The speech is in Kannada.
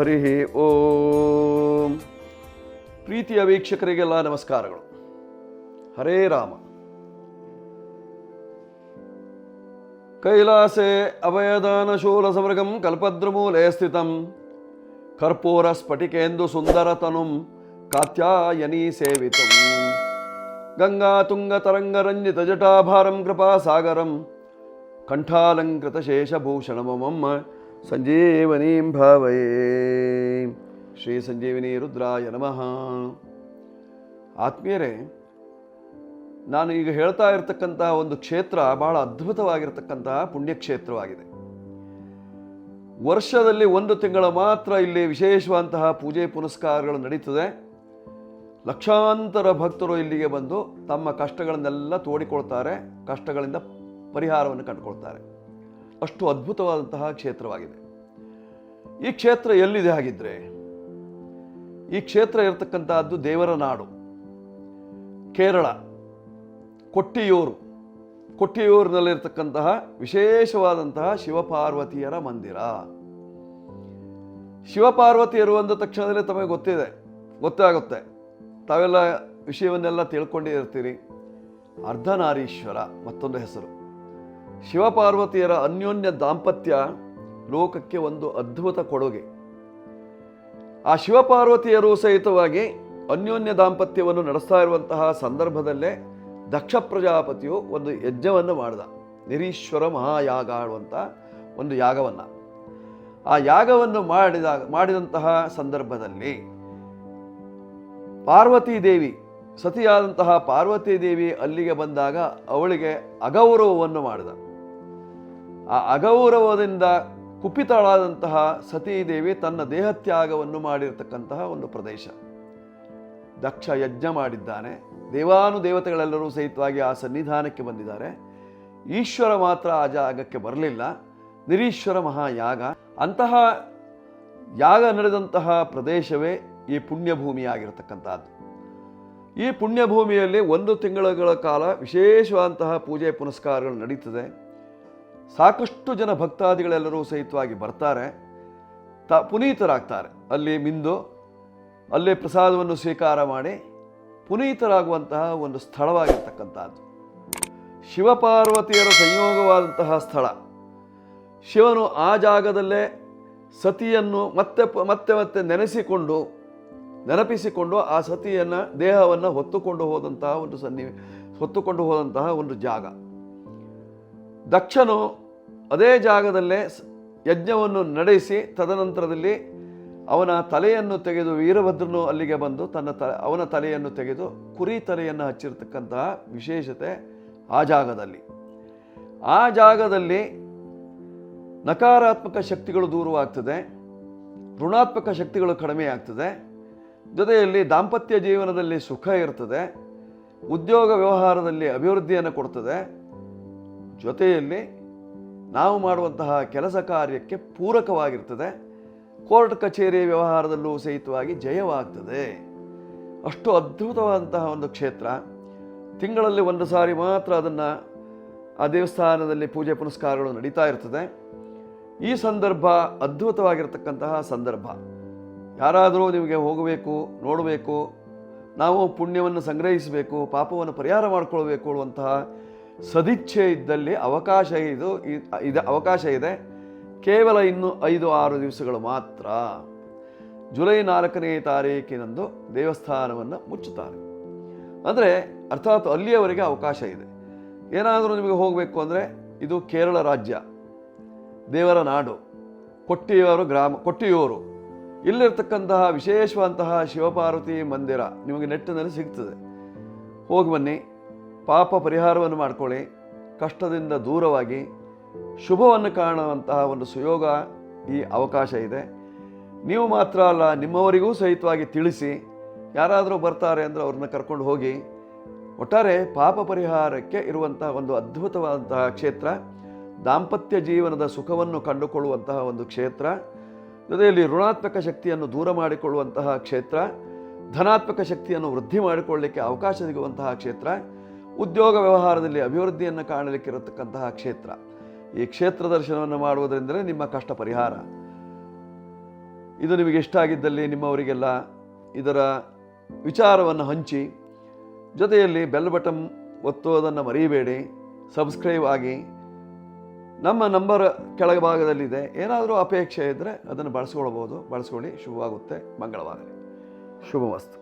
ಹರಿ ಓಂ ಪ್ರೀತಿಯ ವೀಕ್ಷಕರಿಗೆಲ್ಲ ನಮಸ್ಕಾರಗಳು ಹರೇ ರಾಮ ಕೈಲಾಸೆ ಅಭಯದಾನ ಶೂಲ ಸಮೃಗಂ ಕಲ್ಪದ್ರುಮೂಲೆ ಸ್ಥಿತಂ ಕರ್ಪೂರ ಸ್ಫಟಿಕೇಂದು ಸುಂದರತನುಂ ಕಾತ್ಯಾಯನಿ ಸೇವಿತಂ ಗಂಗಾ ತುಂಗ ತರಂಗರಂಜಿತ ಜಟಾಭಾರಂ ಕೃಪಾಸಾಗರಂ ಕಂಠಾಲಂಕೃತ ಶೇಷಭೂಷಣಮಮ್ಮ ಸಂಜೀವನೀಂ ಭಾವಯೇ. ಶ್ರೀ ಸಂಜೀವಿನಿ ರುದ್ರಾಯ ನಮಃ. ಆತ್ಮೀಯರೇ, ನಾನು ಈಗ ಹೇಳ್ತಾ ಇರತಕ್ಕಂತಹ ಒಂದು ಕ್ಷೇತ್ರ ಬಹಳ ಅದ್ಭುತವಾಗಿರತಕ್ಕಂತಹ ಪುಣ್ಯಕ್ಷೇತ್ರವಾಗಿದೆ. ವರ್ಷದಲ್ಲಿ ಒಂದು ತಿಂಗಳ ಮಾತ್ರ ಇಲ್ಲಿ ವಿಶೇಷವಾದಂತಹ ಪೂಜೆ ಪುನಸ್ಕಾರಗಳು ನಡೀತದೆ. ಲಕ್ಷಾಂತರ ಭಕ್ತರು ಇಲ್ಲಿಗೆ ಬಂದು ತಮ್ಮ ಕಷ್ಟಗಳನ್ನೆಲ್ಲ ತೋಡಿಕೊಳ್ತಾರೆ, ಕಷ್ಟಗಳಿಂದ ಪರಿಹಾರವನ್ನು ಕಂಡುಕೊಳ್ತಾರೆ. ಅಷ್ಟು ಅದ್ಭುತವಾದಂತಹ ಕ್ಷೇತ್ರವಾಗಿದೆ. ಈ ಕ್ಷೇತ್ರ ಎಲ್ಲಿದೆ ಹಾಗಿದ್ರೆ, ಈ ಕ್ಷೇತ್ರ ಇರತಕ್ಕಂತಹದ್ದು ದೇವರ ನಾಡು, ಕೇರಳ, ಕೊಟ್ಟಿಯೂರು. ಕೊಟ್ಟಿಯೂರಿನಲ್ಲಿರ್ತಕ್ಕಂತಹ ವಿಶೇಷವಾದಂತಹ ಶಿವಪಾರ್ವತಿಯರ ಮಂದಿರ. ಶಿವಪಾರ್ವತಿಯರು ಅಂದ ತಕ್ಷಣದಲ್ಲೇ ತಮಗೆ ಗೊತ್ತಿದೆ ಗೊತ್ತಾಗುತ್ತೆ ತಾವೆಲ್ಲ ವಿಷಯವನ್ನೆಲ್ಲ ತಿಳ್ಕೊಂಡೇ ಇರ್ತೀರಿ ಅರ್ಧನಾರೀಶ್ವರ ಮತ್ತೊಂದು ಹೆಸರು. ಶಿವಪಾರ್ವತಿಯರ ಅನ್ಯೋನ್ಯ ದಾಂಪತ್ಯ ಲೋಕಕ್ಕೆ ಒಂದು ಅದ್ಭುತ ಕೊಡುಗೆ. ಆ ಶಿವಪಾರ್ವತಿಯರು ಸಹಿತವಾಗಿ ಅನ್ಯೋನ್ಯ ದಾಂಪತ್ಯವನ್ನು ನಡೆಸ್ತಾ ಇರುವಂತಹ ಸಂದರ್ಭದಲ್ಲೇ ದಕ್ಷ ಪ್ರಜಾಪತಿಯು ಒಂದು ಯಜ್ಞವನ್ನು ಮಾಡಿದ. ನಿರೀಶ್ವರ ಮಹಾಯಾಗ ಆಡುವಂಥ ಒಂದು ಯಾಗವನ್ನು. ಆ ಯಾಗವನ್ನು ಮಾಡಿದಾಗ ಮಾಡಿದಂತಹ ಸಂದರ್ಭದಲ್ಲಿ ಪಾರ್ವತಿ ದೇವಿ, ಸತಿಯಾದಂತಹ ಪಾರ್ವತಿ ದೇವಿ ಅಲ್ಲಿಗೆ ಬಂದಾಗ ಅವಳಿಗೆ ಅಗೌರವವನ್ನು ಮಾಡಿದ. ಆ ಅಗೌರವದಿಂದ ಕುಪಿತಳಾದಂತಹ ಸತೀದೇವಿ ತನ್ನ ದೇಹತ್ಯಾಗವನ್ನು ಮಾಡಿರತಕ್ಕಂತಹ ಒಂದು ಪ್ರದೇಶ. ದಕ್ಷ ಯಜ್ಞ ಮಾಡಿದ್ದಾನೆ. ದೇವಾನುದೇವತೆಗಳೆಲ್ಲರೂ ಸಹಿತವಾಗಿ ಆ ಸನ್ನಿಧಾನಕ್ಕೆ ಬಂದಿದ್ದಾರೆ. ಈಶ್ವರ ಮಾತ್ರ ಆ ಜಾಗಕ್ಕೆ ಬರಲಿಲ್ಲ. ನಿರೀಶ್ವರ ಮಹಾಯಾಗ. ಅಂತಹ ಯಾಗ ನಡೆದಂತಹ ಪ್ರದೇಶವೇ ಈ ಪುಣ್ಯಭೂಮಿಯಾಗಿರತಕ್ಕಂಥದ್ದು ಈ ಪುಣ್ಯಭೂಮಿಯಲ್ಲಿ ಒಂದು ತಿಂಗಳುಗಳ ಕಾಲ ವಿಶೇಷವಾದಂತಹ ಪೂಜೆ ಪುನಸ್ಕಾರಗಳು ನಡೀತದೆ. ಸಾಕಷ್ಟು ಜನ ಭಕ್ತಾದಿಗಳೆಲ್ಲರೂ ಸಹಿತವಾಗಿ ಬರ್ತಾರೆ. ತ ಪುನೀತರಾಗ್ತಾರೆ. ಅಲ್ಲಿ ಮಿಂದು, ಅಲ್ಲೇ ಪ್ರಸಾದವನ್ನು ಸ್ವೀಕಾರ ಮಾಡಿ ಪುನೀತರಾಗುವಂತಹ ಒಂದು ಸ್ಥಳವಾಗಿರ್ತಕ್ಕಂಥದ್ದು. ಶಿವಪಾರ್ವತಿಯರ ಸಂಯೋಗವಾದಂತಹ ಸ್ಥಳ. ಶಿವನು ಆ ಜಾಗದಲ್ಲೇ ಸತಿಯನ್ನು ಮತ್ತೆ ಮತ್ತೆ ಮತ್ತೆ ನೆನೆಸಿಕೊಂಡು, ನೆನಪಿಸಿಕೊಂಡು ಆ ಸತಿಯನ್ನು, ದೇಹವನ್ನು ಹೊತ್ತುಕೊಂಡು ಹೋದಂತಹ ಒಂದು ಸನ್ನಿ, ಹೊತ್ತುಕೊಂಡು ಹೋದಂತಹ ಒಂದು ಜಾಗ. ದಕ್ಷನು ಅದೇ ಜಾಗದಲ್ಲೇ ಯಜ್ಞವನ್ನು ನಡೆಸಿ ತದನಂತರದಲ್ಲಿ ಅವನ ತಲೆಯನ್ನು ತೆಗೆದು ವೀರಭದ್ರನು ಅಲ್ಲಿಗೆ ಬಂದು ತನ್ನ ತ ಅವನ ತಲೆಯನ್ನು ತೆಗೆದು ಕುರಿ ತಲೆಯನ್ನು ಹಚ್ಚಿರತಕ್ಕಂತಹ ವಿಶೇಷತೆ ಆ ಜಾಗದಲ್ಲಿ. ಆ ಜಾಗದಲ್ಲಿ ನಕಾರಾತ್ಮಕ ಶಕ್ತಿಗಳು ದೂರವಾಗ್ತದೆ, ಋಣಾತ್ಮಕ ಶಕ್ತಿಗಳು ಕಡಿಮೆ ಆಗ್ತದೆ ಜೊತೆಯಲ್ಲಿ ದಾಂಪತ್ಯ ಜೀವನದಲ್ಲಿ ಸುಖ ಇರ್ತದೆ, ಉದ್ಯೋಗ ವ್ಯವಹಾರದಲ್ಲಿ ಅಭಿವೃದ್ಧಿಯನ್ನು ಕೊಡ್ತದೆ, ಜೊತೆಯಲ್ಲಿ ನಾವು ಮಾಡುವಂತಹ ಕೆಲಸ ಕಾರ್ಯಕ್ಕೆ ಪೂರಕವಾಗಿರ್ತದೆ. ಕೋರ್ಟ್ ಕಚೇರಿ ವ್ಯವಹಾರದಲ್ಲೂ ಸಹಿತವಾಗಿ ಜಯವಾಗ್ತದೆ. ಅಷ್ಟು ಅದ್ಭುತವಾದಂತಹ ಒಂದು ಕ್ಷೇತ್ರ. ತಿಂಗಳಲ್ಲಿ ಒಂದು ಸಾರಿ ಮಾತ್ರ ಅದನ್ನು ಆ ದೇವಸ್ಥಾನದಲ್ಲಿ ಪೂಜೆ ಪುನಸ್ಕಾರಗಳು ನಡೀತಾ ಇರ್ತದೆ. ಈ ಸಂದರ್ಭ ಅದ್ಭುತವಾಗಿರ್ತಕ್ಕಂತಹ ಸಂದರ್ಭ. ಯಾರಾದರೂ ನಿಮಗೆ ಹೋಗಬೇಕು, ನೋಡಬೇಕು, ನಾವು ಪುಣ್ಯವನ್ನು ಸಂಗ್ರಹಿಸಬೇಕು, ಪಾಪವನ್ನು ಪರಿಹಾರ ಮಾಡಿಕೊಳ್ಬೇಕು ಅನ್ನುವಂತಹ ಸದಿಚ್ಛೆ ಇದ್ದಲ್ಲಿ ಅವಕಾಶ ಇದು ಇದು, ಅವಕಾಶ ಇದೆ. ಕೇವಲ ಇನ್ನು ಐದು, ಆರು ದಿವಸಗಳು ಮಾತ್ರ. ಜುಲೈ ನಾಲ್ಕನೇ ತಾರೀಕಿನಂದು ದೇವಸ್ಥಾನವನ್ನು ಮುಚ್ಚುತ್ತಾರೆ. ಅಂದರೆ ಅರ್ಥಾತ್ ಅಲ್ಲಿಯವರೆಗೆ ಅವಕಾಶ ಇದೆ. ಏನಾದರೂ ನಿಮಗೆ ಹೋಗಬೇಕು ಅಂದರೆ ಇದು ಕೇರಳ ರಾಜ್ಯ, ದೇವರ ನಾಡು, ಕೊಟ್ಟಿಯವರು ಗ್ರಾಮ, ಕೊಟ್ಟಿಯೂರು. ಇಲ್ಲಿರ್ತಕ್ಕಂತಹ ವಿಶೇಷವಂತಹ ಶಿವಪಾರ್ವತಿ ಮಂದಿರ ನಿಮಗೆ ನೆಟ್ಟಿನಲ್ಲಿ ಸಿಗ್ತದೆ. ಹೋಗಿ ಬನ್ನಿ. ಪಾಪ ಪರಿಹಾರವನ್ನು ಮಾಡಿಕೊಳ್ಳಿ, ಕಷ್ಟದಿಂದ ದೂರವಾಗಿ ಶುಭವನ್ನು ಕಾಣುವಂತಹ ಒಂದು ಸುಯೋಗ ಈ ಅವಕಾಶ ಇದೆ. ನೀವು ಮಾತ್ರ ಅಲ್ಲ, ನಿಮ್ಮವರಿಗೂ ಸಹಿತವಾಗಿ ತಿಳಿಸಿ, ಯಾರಾದರೂ ಬರ್ತಾರೆ ಅಂದರೆ ಅವ್ರನ್ನ ಕರ್ಕೊಂಡು ಹೋಗಿ. ಒಟ್ಟಾರೆ ಪಾಪ ಪರಿಹಾರಕ್ಕೆ ಇರುವಂತಹ ಒಂದು ಅದ್ಭುತವಾದಂತಹ ಕ್ಷೇತ್ರ, ದಾಂಪತ್ಯ ಜೀವನದ ಸುಖವನ್ನು ಕಂಡುಕೊಳ್ಳುವಂತಹ ಒಂದು ಕ್ಷೇತ್ರ, ಜೊತೆಯಲ್ಲಿ ಋಣಾತ್ಮಕ ಶಕ್ತಿಯನ್ನು ದೂರ ಮಾಡಿಕೊಳ್ಳುವಂತಹ ಕ್ಷೇತ್ರ, ಧನಾತ್ಮಕ ಶಕ್ತಿಯನ್ನು ವೃದ್ಧಿ ಮಾಡಿಕೊಳ್ಳಲಿಕ್ಕೆ ಅವಕಾಶ ಸಿಗುವಂತಹ ಕ್ಷೇತ್ರ ಉದ್ಯೋಗ ವ್ಯವಹಾರದಲ್ಲಿ ಅಭಿವೃದ್ಧಿಯನ್ನು ಕಾಣಲಿಕ್ಕಿರತಕ್ಕಂತಹ ಕ್ಷೇತ್ರ. ಈ ಕ್ಷೇತ್ರ ದರ್ಶನವನ್ನು ಮಾಡುವುದರಿಂದಲೇ ನಿಮ್ಮ ಕಷ್ಟ ಪರಿಹಾರ. ಇದು ನಿಮಗೆ ಇಷ್ಟ ಆಗಿದ್ದಲ್ಲಿ ನಿಮ್ಮವರಿಗೆಲ್ಲ ಇದರ ವಿಚಾರವನ್ನು ಹಂಚಿ, ಜೊತೆಯಲ್ಲಿ ಬೆಲ್ ಬಟನ್ ಒತ್ತುವುದನ್ನು ಮರೆಯಬೇಡಿ ಸಬ್ಸ್ಕ್ರೈಬ್ ಆಗಿ. ನಮ್ಮ ನಂಬರ್ ಕೆಳಭಾಗದಲ್ಲಿದೆ ಏನಾದರೂ ಅಪೇಕ್ಷೆ ಇದ್ದರೆ ಅದನ್ನು ಬಳಸ್ಕೊಳ್ಬೋದು. ಬಳಸ್ಕೊಳ್ಳಿ. ಶುಭವಾಗುತ್ತೆ. ಮಂಗಳವಾಗಲಿ. ಶುಭಮಸ್ತು